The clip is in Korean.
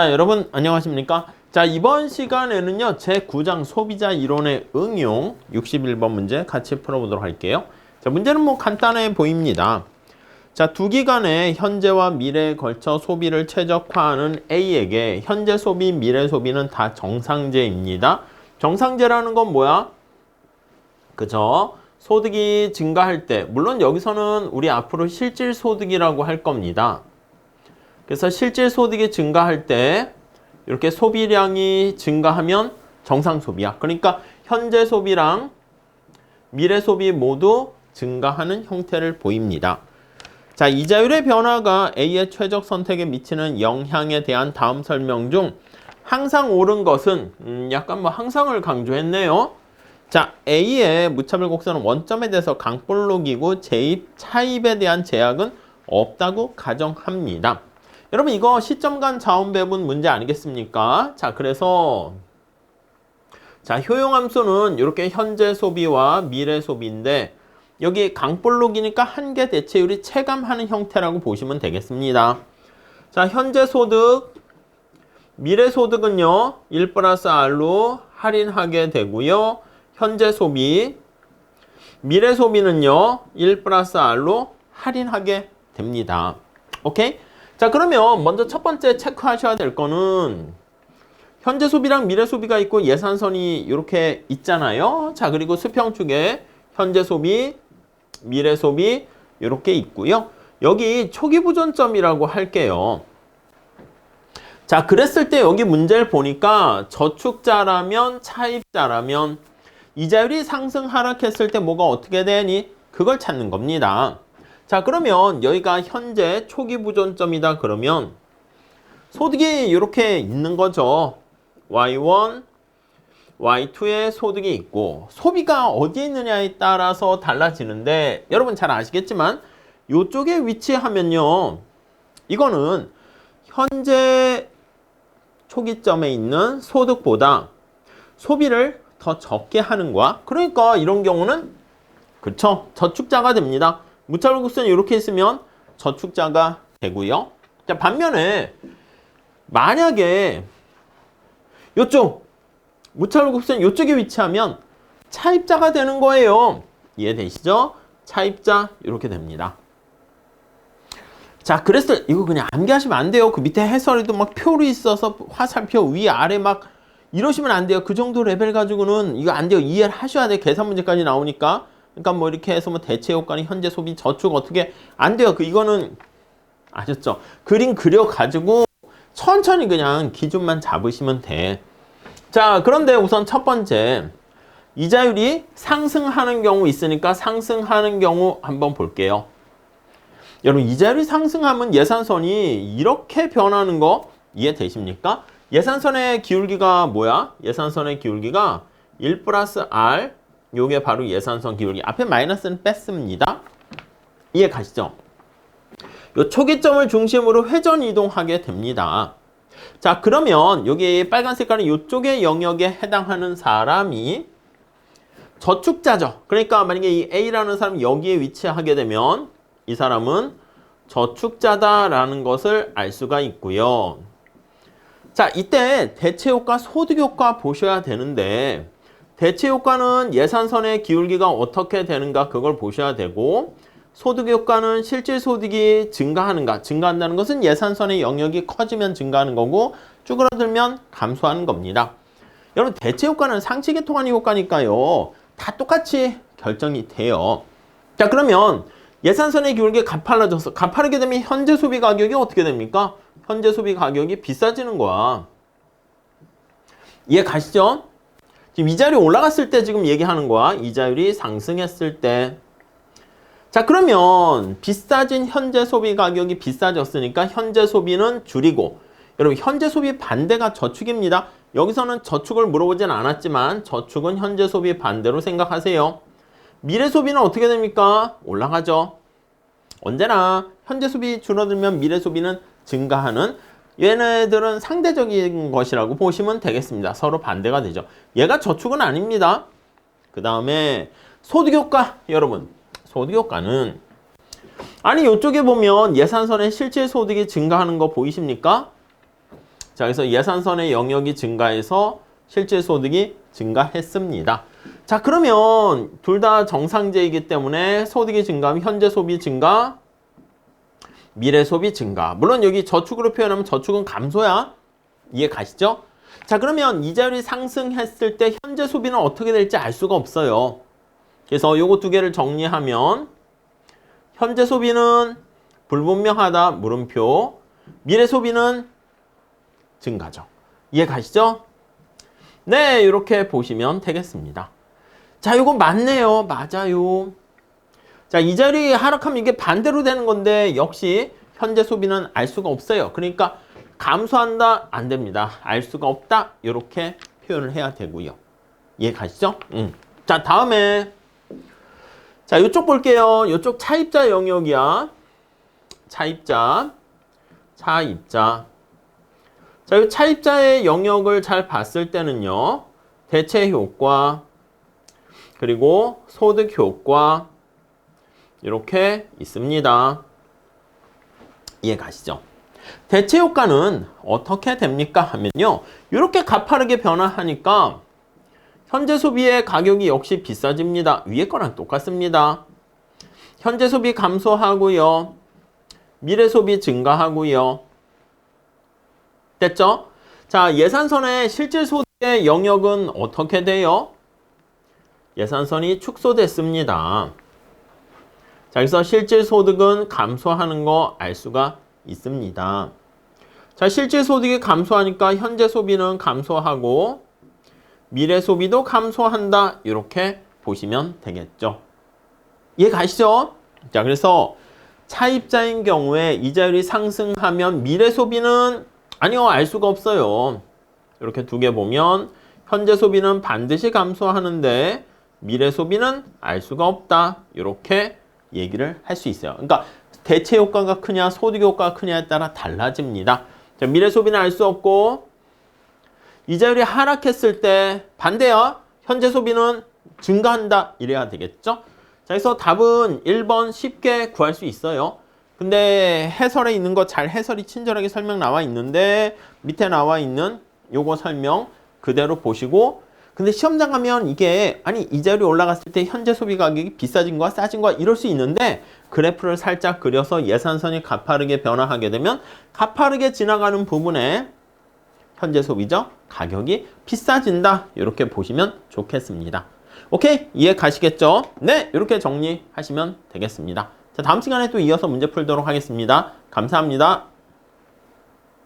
자, 여러분 안녕하십니까? 자, 이번 시간에는요. 제9장 소비자 이론의 응용 61번 문제 같이 풀어보도록 할게요. 자, 문제는 뭐 간단해 보입니다. 자, 두 기간의 현재와 미래에 걸쳐 소비를 최적화하는 A에게 현재 소비, 미래 소비는 다 정상제입니다. 정상제라는 건 뭐야? 그죠? 소득이 증가할 때, 물론 여기서는 우리 앞으로 실질 소득이라고 할 겁니다. 그래서 실질 소득이 증가할 때 이렇게 소비량이 증가하면 정상 소비야. 그러니까 현재 소비랑 미래 소비 모두 증가하는 형태를 보입니다. 자, 이자율의 변화가 A의 최적 선택에 미치는 영향에 대한 다음 설명 중 항상 옳은 것은 음, 약간 뭐 항상을 강조했네요. 자, A의 무차별 곡선은 원점에 대해서 강볼록이고 재입, 차입에 대한 제약은 없다고 가정합니다. 여러분 이거 시점 간 자원 배분 문제 아니겠습니까? 자, 그래서 자, 효용함수는 이렇게 현재 소비와 미래 소비인데 여기 강볼록이니까 한계 대체율이 체감하는 형태라고 보시면 되겠습니다. 자, 현재 소득, 미래 소득은요, 1 플러스 R로 할인하게 되고요. 현재 소비, 미래 소비는요, 1 플러스 R로 할인하게 됩니다. 오케이? 자, 그러면 먼저 첫 번째 체크하셔야 될 거는 현재 소비랑 미래 소비가 있고 예산선이 이렇게 있잖아요. 자, 그리고 수평축에 현재 소비, 미래 소비 이렇게 있고요. 여기 초기 보존점이라고 할게요. 자, 그랬을 때 여기 문제를 보니까 저축자라면 차입자라면 이자율이 상승 하락했을 때 뭐가 어떻게 되니? 그걸 찾는 겁니다. 자, 그러면 여기가 현재 초기 보존점이다 그러면 소득이 이렇게 있는 거죠. Y1, Y2의 소득이 있고 소비가 어디에 있느냐에 따라서 달라지는데 여러분 잘 아시겠지만 이쪽에 위치하면요. 이거는 현재 초기점에 있는 소득보다 소비를 더 적게 하는 거야. 그러니까 이런 경우는 그쵸 저축자가 됩니다. 무차별 곡선이 이렇게 있으면 저축자가 되고요. 자 반면에 만약에 이쪽 무차별 곡선 이쪽에 위치하면 차입자가 되는 거예요. 이해되시죠? 차입자 이렇게 됩니다. 자, 그래서 이거 그냥 암기하시면 안 돼요. 그 밑에 해설에도 막 표로 있어서 화살표 위 아래 막 이러시면 안 돼요. 그 정도 레벨 가지고는 이거 안 돼요. 이해를 하셔야 돼. 계산 문제까지 나오니까. 그러니까 뭐 이렇게 해서 뭐 대체 효과는 현재 소비 저축 어떻게 안 돼요. 그 이거는 아셨죠? 그림 그려 가지고 천천히 그냥 기준만 잡으시면 돼. 자, 그런데 우선 첫 번째 이자율이 상승하는 경우 있으니까 상승하는 경우 한번 볼게요. 여러분 이자율이 상승하면 예산선이 이렇게 변하는 거 이해되십니까? 예산선의 기울기가 뭐야? 예산선의 기울기가 1 플러스 R 요게 바로 예산선 기울기 앞에 마이너스는 뺐습니다. 이해 가시죠? 요 초기점을 중심으로 회전 이동하게 됩니다. 자 그러면 여기 빨간 색깔은 이쪽의 영역에 해당하는 사람이 저축자죠. 그러니까 만약에 이 A라는 사람이 여기에 위치하게 되면 이 사람은 저축자다라는 것을 알 수가 있고요. 자, 이때 대체효과, 소득효과 보셔야 되는데 대체 효과는 예산선의 기울기가 어떻게 되는가 그걸 보셔야 되고 소득 효과는 실질 소득이 증가하는가 증가한다는 것은 예산선의 영역이 커지면 증가하는 거고 쭈그러들면 감소하는 겁니다. 여러분 대체 효과는 상식에 통하는 효과니까요. 다 똑같이 결정이 돼요. 자 그러면 예산선의 기울기 가팔라져서 가파르게 되면 현재 소비 가격이 어떻게 됩니까? 현재 소비 가격이 비싸지는 거야. 이해 가시죠? 지금 이자율이 올라갔을 때 지금 얘기하는 거야. 이자율이 상승했을 때. 자 그러면 비싸진 현재 소비 가격이 비싸졌으니까 현재 소비는 줄이고 여러분 현재 소비 반대가 저축입니다. 여기서는 저축을 물어보진 않았지만 저축은 현재 소비 반대로 생각하세요. 미래 소비는 어떻게 됩니까? 올라가죠. 언제나 현재 소비 줄어들면 미래 소비는 증가하는 얘네들은 상대적인 것이라고 보시면 되겠습니다. 서로 반대가 되죠. 얘가 저축은 아닙니다. 그 다음에 소득효과 여러분 소득효과는 아니 이쪽에 보면 예산선의 실질 소득이 증가하는 거 보이십니까? 자, 그래서 예산선의 영역이 증가해서 실질 소득이 증가했습니다. 자, 그러면 둘 다 정상제이기 때문에 소득이 증가하면 현재 소비 증가, 미래 소비 증가. 물론 여기 저축으로 표현하면 저축은 감소야. 이해 가시죠? 자, 그러면 이자율이 상승했을 때 현재 소비는 어떻게 될지 알 수가 없어요. 그래서 요거 두 개를 정리하면 현재 소비는 불분명하다 물음표 미래 소비는 증가죠. 이해 가시죠? 네, 이렇게 보시면 되겠습니다. 자, 요거 맞네요. 맞아요. 자, 이자율이 하락하면 이게 반대로 되는 건데 역시 현재 소비는 알 수가 없어요. 그러니까 감소한다 안 됩니다. 알 수가 없다 이렇게 표현을 해야 되고요. 이해 가시죠? 음. 자, 다음에 자, 이쪽 볼게요. 이쪽 차입자 영역이야. 차입자. 차입자. 자, 이 차입자의 영역을 잘 봤을 때는요. 대체 효과 그리고 소득 효과 이렇게 있습니다. 이해 가시죠? 대체 효과는 어떻게 됩니까? 하면요. 이렇게 가파르게 변화하니까 현재 소비의 가격이 역시 비싸집니다. 위에 거랑 똑같습니다. 현재 소비 감소하고요. 미래 소비 증가하고요. 됐죠? 자, 예산선의 실질 소득의 영역은 어떻게 돼요? 예산선이 축소됐습니다. 자, 그래서 실질 소득은 감소하는 거 알 수가 있습니다. 자, 실질 소득이 감소하니까 현재 소비는 감소하고 미래 소비도 감소한다. 이렇게 보시면 되겠죠. 이해 가시죠? 자, 그래서 차입자인 경우에 이자율이 상승하면 미래 소비는 아니요, 알 수가 없어요. 이렇게 두 개 보면 현재 소비는 반드시 감소하는데 미래 소비는 알 수가 없다. 이렇게 얘기를 할 수 있어요. 그러니까 대체 효과가 크냐, 소득 효과가 크냐에 따라 달라집니다. 자, 미래 소비는 알 수 없고 이자율이 하락했을 때 반대야. 현재 소비는 증가한다. 이래야 되겠죠? 자, 그래서 답은 1번 쉽게 구할 수 있어요. 근데 해설에 있는 거 잘 해설이 친절하게 설명 나와 있는데 밑에 나와 있는 요거 설명 그대로 보시고 근데 시험장 가면 이게 아니 이자율이 올라갔을 때 현재 소비 가격이 비싸진 거야 싸진 거야 이럴 수 있는데 그래프를 살짝 그려서 예산선이 가파르게 변화하게 되면 가파르게 지나가는 부분에 현재 소비죠? 가격이 비싸진다. 이렇게 보시면 좋겠습니다. 오케이? 이해 가시겠죠? 네 이렇게 정리하시면 되겠습니다. 자 다음 시간에 또 이어서 문제 풀도록 하겠습니다. 감사합니다